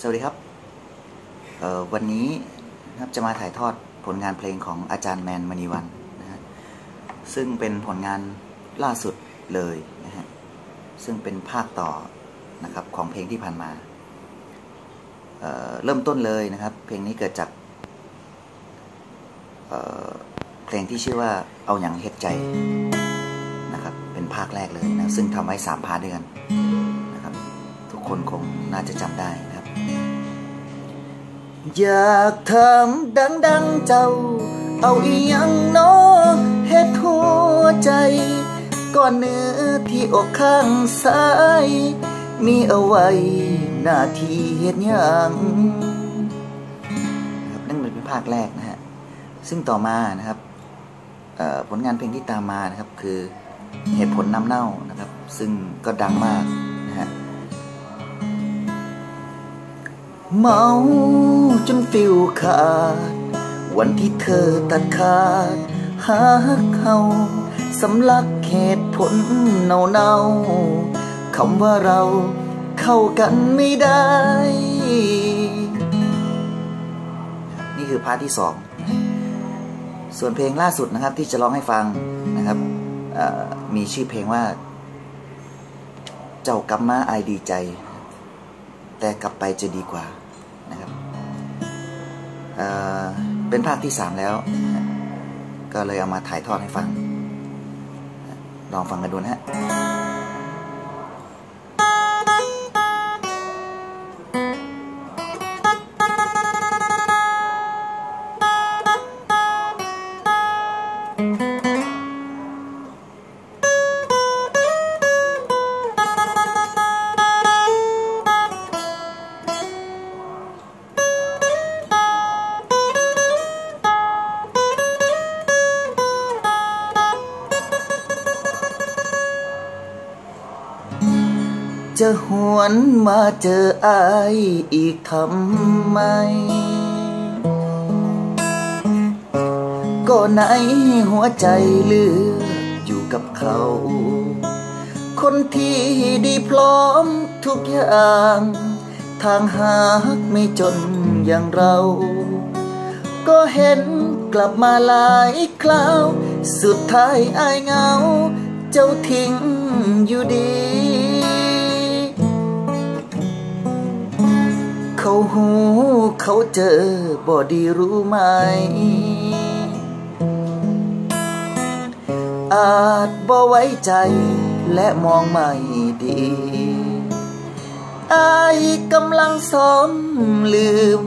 สวัสดีครับ วันนี้นะครับจะมาถ่ายทอดผลงานเพลงของอาจารย์แมนมณีวันนะฮะซึ่งเป็นผลงานล่าสุดเลยนะฮะซึ่งเป็นภาคต่อนะครับของเพลงที่ผ่านมาเเริ่มต้นเลยนะครับ เพลงนี้เกิดจากเเพลงที่ชื่อว่าเอาอย่างเฮ็ดใจนะครับเป็นภาคแรกเลยนะซึ่งทำไว้สามพาร์ทด้วยกัน คนคงน่าจะจำได้นะครับ อยากทำดังดังๆเจ้า เอาอีหยังเน้อเฮ็ดหัวใจ ก่อนเนื้อที่อกข้างซ้าย มีเอาไว้หน้าที่เฮ็ดหยังครับนั่นเป็นภาคแรกนะฮะ ซึ่งต่อมานะครับผลงานเพลงที่ตามมานะครับคือเหตุผลน้ำเน่านะครับ ซึ่งก็ดังมาก เมาจนฟิวขาด วันที่เธอตัดขาดหากเขาสำลักเหตุผลเนาเนาๆคำว่าเราเข้ากันไม่ได้ นี่คือพาร์ทที่สองส่วนเพลงล่าสุดนะครับที่จะร้องให้ฟังนะครับมีชื่อเพลงว่า เจ้ากำมมาอายดีใจ แต่กลับไปจะดีกว่านะครับเเป็นภาคที่สามแล้ว ก็เลยเอามาถ่ายทอดให้ฟัง ลองฟังกันดูนะฮะ จะหวนมาเจออายอีกทำไม ก็ไหนหัวใจเหลืออยู่กับเขา คนที่ดีพร้อมทุกอย่าง ทางหากไม่จนอย่างเรา ก็เห็นกลับมาหลายคราว สุดท้ายอายเงา เจ้าทิ้งอยู่ดี เขาหูเขาเจอบ่ดีรู้ไหม อาจบ่ไว้ใจและมองไม่ดีอายกำลังซ้อมลืม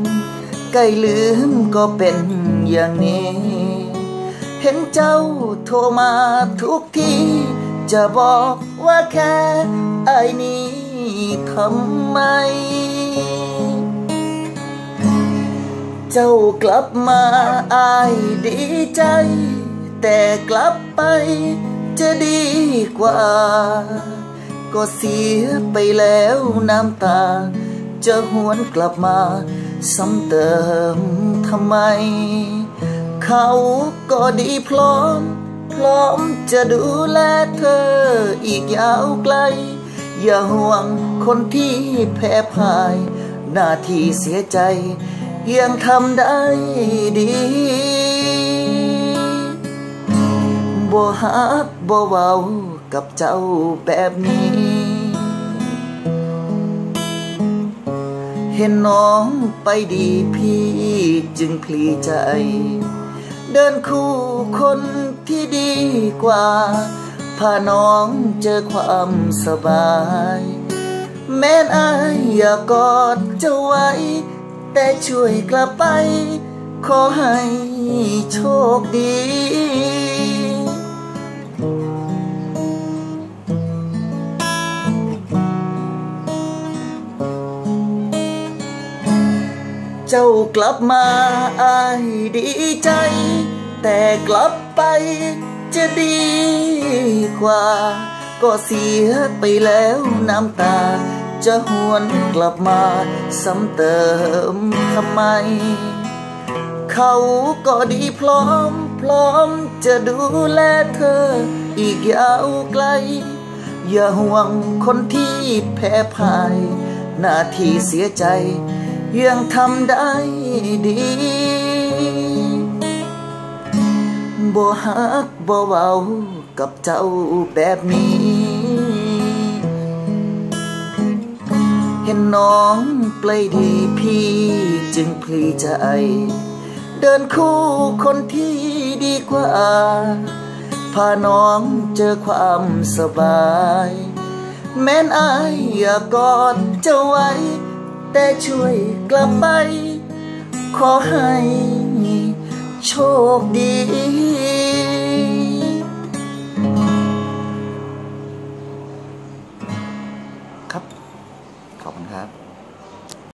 ใกล้ลืมก็เป็นอย่างนี้ เห็นเจ้าโทรมาทุกที จะบอกว่าแค่ไอ้นี้ทำไม เจ้ากลับมาอายดีใจ แต่กลับไปจะดีกว่า ก็เสียไปแล้วน้ำตา จะหวนกลับมาซ้ำเติมทำไม เขาก็ดีพร้อม พร้อมจะดูแลเธออีกยาวไกล อย่าห่วงคนที่แพ้พ่าย หน้าที่เสียใจ ยังทำได้ดีบ่ฮักบ่เว้ากับเจ้าแบบนี้ เห็นน้องไปดีพี่จึงพลีใจ เดินคู่คนที่ดีกว่า พาน้องเจอความสบาย แม้นอายอยากกอดเจ้าไว้ แต่ช่วยกลับไป ขอให้โชคดีเจ้ากลับมาอายดีใจ แต่กลับไปจะดีกว่า ก็เสียไปแล้วน้ำตา จะหวนกลับมาซ้ำเติมทำไม เขาก็ดีพร้อม พร้อมจะดูแลเธอ อีกยาวไกล อย่าห่วงคนที่แพ้พ่าย หน้าที่เสียใจ ยังทำได้ดีบ่ฮักบ่เว้ากับเจ้าแบบนี้ ห็นน้องเปลยดีพี่จึงพลีใจ เดินคู่คนที่ดีกว่า พาน้องเจอความสบาย แม้นอายอยากกอดเจ้าไว้ แต่ช่วยกลับไป ขอให้โชคดี